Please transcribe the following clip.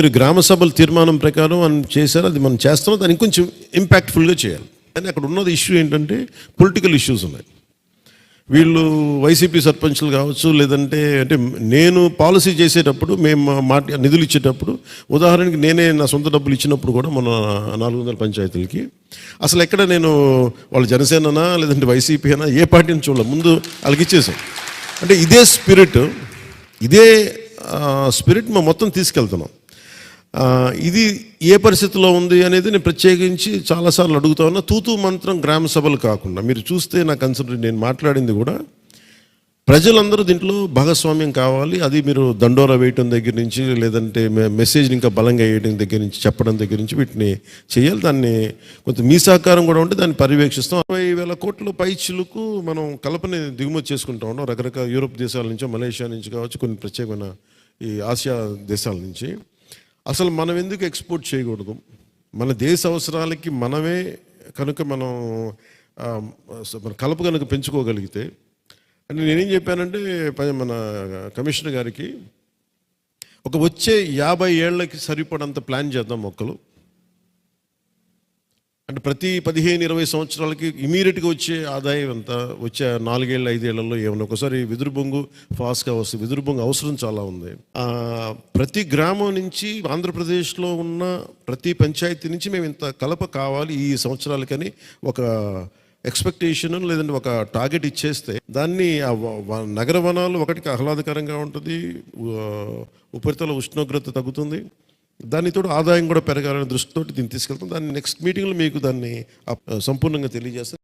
మీరు గ్రామ సభల తీర్మానం ప్రకారం మనం చేశారు అది మనం చేస్తున్నాం దాన్ని కొంచెం ఇంపాక్ట్ఫుల్గా చేయాలి. కానీ అక్కడ ఉన్నది ఇష్యూ ఏంటంటే పొలిటికల్ ఇష్యూస్ ఉన్నాయి. వీళ్ళు వైసీపీ సర్పంచ్లు కావచ్చు లేదంటే అంటే నేను పాలసీ చేసేటప్పుడు మేము మా మాట నిధులు ఇచ్చేటప్పుడు ఉదాహరణకి నేనే నా సొంత డబ్బులు ఇచ్చినప్పుడు కూడా మన నాలుగు వందల పంచాయతీలకి అసలు ఎక్కడ నేను వాళ్ళు జనసేననా లేదంటే వైసీపీ అయినా ఏ పార్టీని చూడలే ముందు వాళ్ళకి ఇచ్చేసాం. అంటే ఇదే స్పిరిట్ ఇదే స్పిరిట్ మా మొత్తం తీసుకెళ్తున్నాం. ఇది ఏ పరిస్థితిలో ఉంది అనేది నేను ప్రత్యేకించి చాలాసార్లు అడుగుతా ఉన్నా. తూతూ మంత్రం గ్రామ సభలు కాకుండా మీరు చూస్తే నా కన్సిడర్ నేను మాట్లాడింది కూడా ప్రజలందరూ దీంట్లో భాగస్వామ్యం కావాలి అది మీరు దండోరా వేయటం దగ్గర నుంచి లేదంటే మెసేజ్ని ఇంకా బలంగా వేయడం దగ్గర నుంచి చెప్పడం దగ్గర నుంచి వీటిని చేయాలి. దాన్ని కొంత మీ సహకారం కూడా ఉంటే దాన్ని పర్యవేక్షిస్తాం. అరవై వేల కోట్ల పై మనం కలపని దిగుమతి చేసుకుంటా ఉన్నాం. రకరకాల యూరోప్ దేశాల నుంచో మలేషియా నుంచి కావచ్చు కొన్ని ప్రత్యేకమైన ఈ ఆసియా దేశాల నుంచి. అసలు మనం ఎందుకు ఎక్స్పోర్ట్ చేయకూడదు? మన దేశ అవసరాలకి మనమే కనుక మనం మన కలప కనుక పెంచుకోగలిగితే అంటే నేనేం చెప్పానంటే ప- మన కమిషనర్ గారికి ఒక వచ్చే యాభై ఏళ్ళకి సరిపడంత ప్లాన్ చేద్దాం మొక్కలు. అంటే ప్రతి పదిహేను ఇరవై సంవత్సరాలకి ఇమీడియట్గా వచ్చే ఆదాయం ఎంత? వచ్చే నాలుగేళ్ళు ఐదేళ్ళలో ఏమైనా ఒకసారి వెదురు బొంగు ఫాస్ట్గా వస్తుంది. వెదురుబొంగు అవసరం చాలా ఉంది. ప్రతి గ్రామం నుంచి ఆంధ్రప్రదేశ్లో ఉన్న ప్రతి పంచాయతీ నుంచి మేము ఇంత కలప కావాలి ఈ సంవత్సరాలకని ఒక ఎక్స్పెక్టేషన్ లేదంటే ఒక టార్గెట్ ఇచ్చేస్తే దాన్ని ఆ వ- నగర వనాలు ఒకటికి ఆహ్లాదకరంగా ఉంటుంది. ఉపరితల ఉష్ణోగ్రత తగ్గుతుంది. దానితో ఆదాయం కూడా పెరగాలనే దృష్టితో దీన్ని తీసుకెళ్తాం. దాన్ని నెక్స్ట్ మీటింగ్లో మీకు దాన్ని సంపూర్ణంగా తెలియజేస్తాను